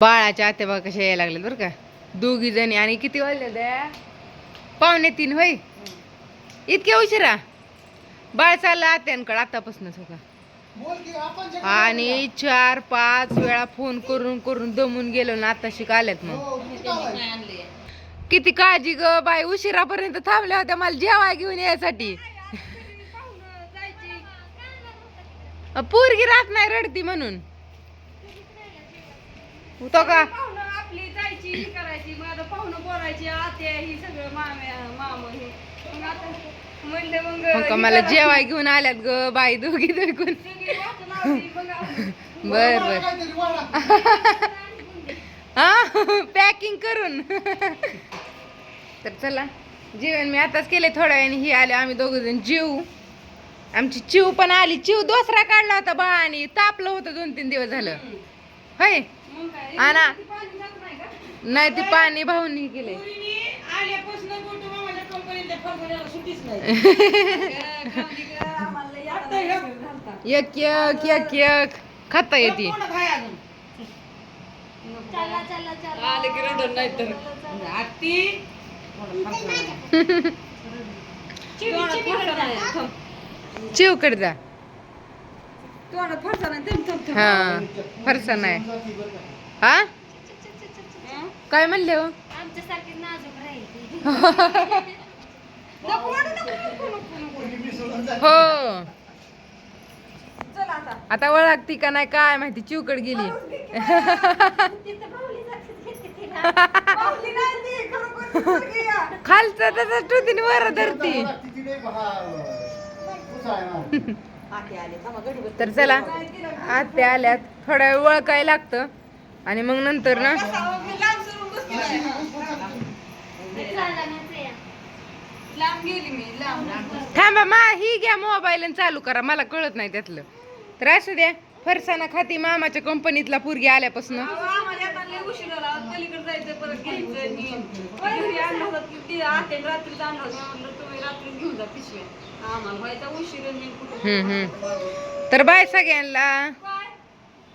बाळाच्या आत्या बघा कशा यायला लागल्यात बरं का? दोघी जणी. आणि किती वाजले द्या पावणे तीन होय? इतक्या उशिरा? बाळ चाललं आत्यांकडे आतापासूनच हो का आणि चार पाच वेळा फोन करून करून दमून गेलो ना आता शिक आल्यात मग. किती काळजी ग बाई उशिरापर्यंत थांबल्या होत्या मला जेवाय घेऊन यायसाठी. पोरगी राहत नाही रडती म्हणून. तो का? पाहुणं आपली जायची ही करायची मग आता पाहुणं बोलायची आत्या ही सगळं माम्या माम हे. मग आता म्हणलं मग मग का मला जेवाय घेऊन आल्यात ग बाई दोघी दोघून बर बर. हा? पॅकिंग करून. तर चला जेवण मी आताच केले थोड्या वेळाने ही आले आम्ही दोघ जण जेऊ आमची चिव पण आली चिव दोसरा काढला होता बाळाने तापलं होतं दोन तीन दिवस झालं. होय? जात नाही का नाही ते पाणी भाऊनी लई आता घालता. एक एक एक एक. खाता येते. आले की रडत नाही तर आत्ती. तोंडात फरसाण आहे. थांब, थांब, थांब. हा फरसा नाही हा हं? काय म्हणले हो नको वाढू, नको, नको, नको, नको. हो चल आता. आता ओळखती का नाही काय माहिती चिवकड गेली पावली नाही ती, खरोखर ती पोरगी आहे. खालचं टुतीने वर धरती तर चला आत्या आल्यात. थोडा वेळ ओळखाय लागतं. आणि मग नंतर ना थांबा मा ही घ्या मोबाईल चालू करा. मला कळत नाही त्यातलं. तर असू द्या फरसाना खाती मामाच्या कंपनीतला पोरगी आल्यापासून. रात्रीच घेऊन जा पिशव्या. आम्हाला व्हायचा उशीर कुठं. तर बाय सगळ्यांना.